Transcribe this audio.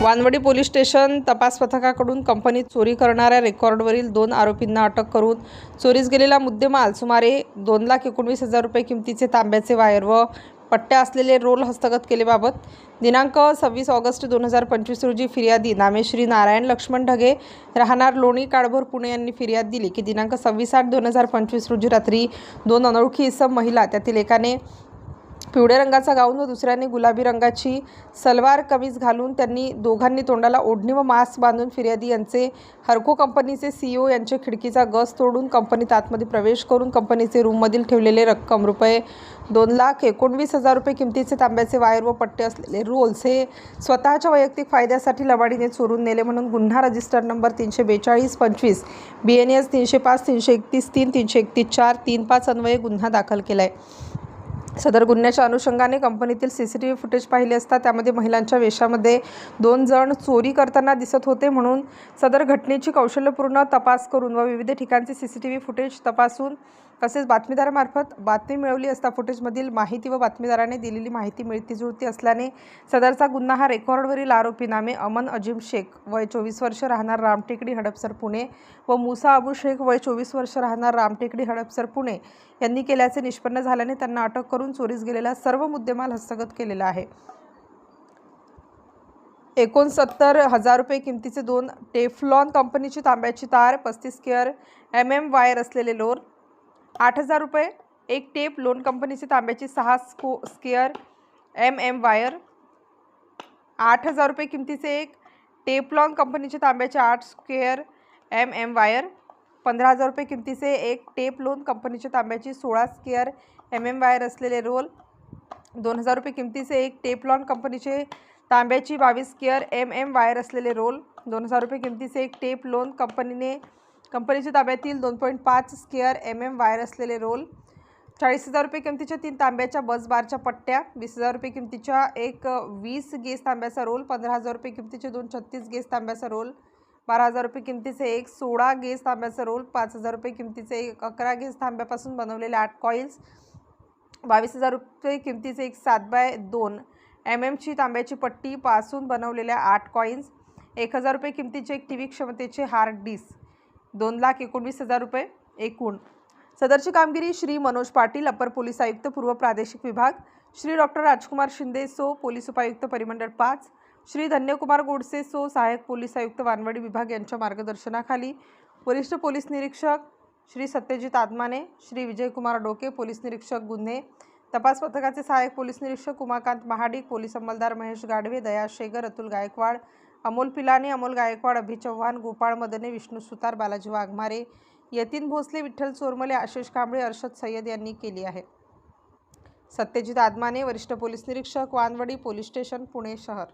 Wanwadi police station तपास पथकाकडून कंपनीत चोरी करणाऱ्या रेकॉर्डवरील दोन आरोपींना अटक करून चोरीस गेलेला मुद्देमाल सुमारे दोन लाख एकोणवीस हजार रुपये किमतीचे तांब्याचे वायर व पट्ट्या असलेले रोल हस्तगत केलेबाबत दिनांक सव्वीस ऑगस्ट दोन हजार पंचवीस रोजी फिर्यादी नामेश्री नारायण लक्ष्मण ढगे राहणार लोणी काळभोर पुणे यांनी फिर्याद दिली की दिनांक सव्वीस आठ दोन हजार पंचवीस रोजी रात्री दोन अनोळखी इसम महिला त्यातील एकाने पिवळ्या रंगाचा गाऊन व दुसऱ्याने गुलाबी रंगाची सलवार कमीज घालून त्यांनी दोघांनी तोंडाला ओढणी व मास्क बांधून फिर्यादी यांचे हरको कंपनीचे सीईओ यांच्या खिडकीचा गस तोडून कंपनीत आतमध्ये प्रवेश करून कंपनीचे रूममधील ठेवलेले रक्कम रुपये दोन लाख एकोणवीस हजार रुपये किमतीचे तांब्याचे वायर व पट्टे असलेले रोल्स हे स्वतःच्या वैयक्तिक फायद्यासाठी लबाडीने चोरून नेले म्हणून गुन्हा रजिस्टर नंबर तीनशे बेचाळीस पंचवीस बी एन एस तीनशे पाच तीनशे एकतीस तीन तीनशे एकतीस चार तीन पाच अन्वये गुन्हा दाखल केला आहे सदर गुन्ह्याच्या अनुषंगाने कंपनीतील C C T V footage पाहिले असता त्यामध्ये महिलांच्या वेशामध्ये दोन जण चोरी करताना दिसत होते म्हणून सदर घटनेची कौशल्यपूर्ण तपास करून व विविध ठिकाणचे C C T V footage तपासून तसेच बातमीदारामार्फत बातमी मिळवली असता फुटेजमधील माहिती व बातमीदाराने दिलेली माहिती मिळती जुळती असल्याने सदरचा गुन्हा हा रेकॉर्डवरील आरोपी नामे अमन अजिम शेख वय चोवीस वर्ष राहणार रामटेकडी हडपसर पुणे व मुसा अबू शेख वय चोवीस वर्ष राहणार रामटेकडी हडपसर पुणे यांनी केल्याचे निष्पन्न झाल्याने त्यांना अटक करून चोरीस गेलेला सर्व मुद्देमाल हस्तगत केलेला आहे. एकोणसत्तर हजार रुपये किमतीचे दोन टेफ्लॉन कंपनीची तांब्याची तार पस्तीस केअर एम एम वायर असलेले लोर आठ हजार रुपये एक टेप लोन कंपनीचे तांब्याची सहा स्को स्केअर एम एम वायर आठ हजार रुपये किमतीचे एक टेपलॉन कंपनीचे तांब्याचे आठ स्क्वेअर एम एम वायर पंधरा हजार रुपये किमतीचे एक टेप लोन कंपनीचे तांब्याची सोळा स्केअर एम एम वायर असलेले रोल दोन हजार रुपये किमतीचे एक टेपलॉन कंपनीचे तांब्याची बावीस स्केअर एम एम वायर असलेले रोल दोन हजार रुपये किमतीचे एक टेप लोन कंपनीने कंपनीच्या ताब्यातील दोन पॉईंट पाच स्केअर एम एम वायर असलेले रोल चाळीस हजार रुपये किमतीच्या तीन तांब्याच्या बस बारच्या पट्ट्या वीस हजार रुपये किमतीच्या एक वीस गेस तांब्याचा रोल पंधरा हजार रुपये किमतीचे दोन छत्तीस गेस तांब्याचा रोल बारा हजार रुपये किमतीचे एक सोळा गेस तांब्याचा रोल पाच हजार रुपये किमतीचे एक अकरा गेस तांब्यापासून बनवलेले आठ कॉईल्स बावीस हजार रुपये किमतीचे एक सात बाय दोन एम एमची तांब्याची पट्टी पासून बनवलेल्या आठ कॉईन्स एक हजार रुपये किमतीचे एक टी व्ही क्षमतेचे हार्ड डिस्क. दोन लाख एकोणवीस हजार रुपये एकूण. सदरची कामगिरी श्री मनोज पाटील अपर पोलीस आयुक्त पूर्व प्रादेशिक विभाग श्री डॉक्टर राजकुमार शिंदे सो पोलीस उपायुक्त परिमंडळ पाच श्री धन्यकुमार गोडसे सो सहाय्यक पोलीस आयुक्त वानवडी विभाग यांच्या मार्गदर्शनाखाली वरिष्ठ पोलीस निरीक्षक श्री सत्यजित आदमाने श्री विजयकुमार डोके पोलीस निरीक्षक गुन्हे तपास पथकाचे सहाय्यक पोलीस निरीक्षक उमाकांत महाडिक पोलीस अंमलदार महेश गाडवे दया शेगर अतुल गायकवाड अमोल पिलाने अमोल गायकवाड अभि चव्हाण गोपाळ मदने विष्णू सुतार बालाजी वाघमारे यतीन भोसले विठ्ठल चोरमले आशिष कांबळे अर्षद सय्यद यांनी केली आहे. सत्यजित आदमाने वरिष्ठ पोलीस निरीक्षक वानवडी पोलीस स्टेशन पुणे शहर.